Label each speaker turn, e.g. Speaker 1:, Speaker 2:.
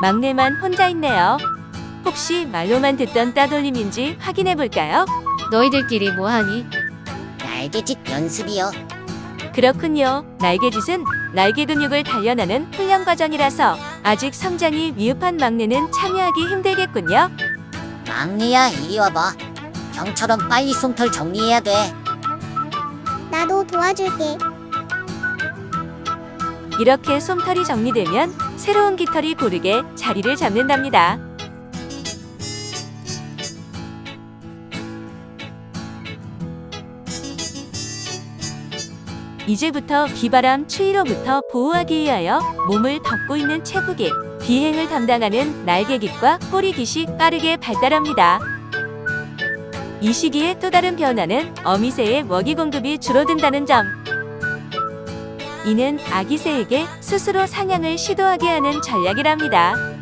Speaker 1: 막내만 혼자 있네요. 혹시 말로만 듣던 따돌림인지 확인해 볼까요?
Speaker 2: 너희들끼리 뭐하니?
Speaker 3: 날개짓 연습이요.
Speaker 1: 그렇군요. 날개짓은 날개 근육을 단련하는 훈련 과정이라서 아직 성장이 미흡한 막내는 참여하기 힘들겠군요.
Speaker 3: 막내야 이리 와봐. 형처럼 빨리 솜털 정리해야 돼.
Speaker 4: 나도 도와줄게.
Speaker 1: 이렇게 솜털이 정리되면 새로운 깃털이 고르게 자리를 잡는답니다. 이제부터 비바람 추위로부터 보호하기 위하여 몸을 덮고 있는 체구깃, 비행을 담당하는 날개깃과 꼬리깃이 빠르게 발달합니다. 이 시기에 또 다른 변화는 어미새의 먹이 공급이 줄어든다는 점. 이는 아기새에게 스스로 사냥을 시도하게 하는 전략이랍니다.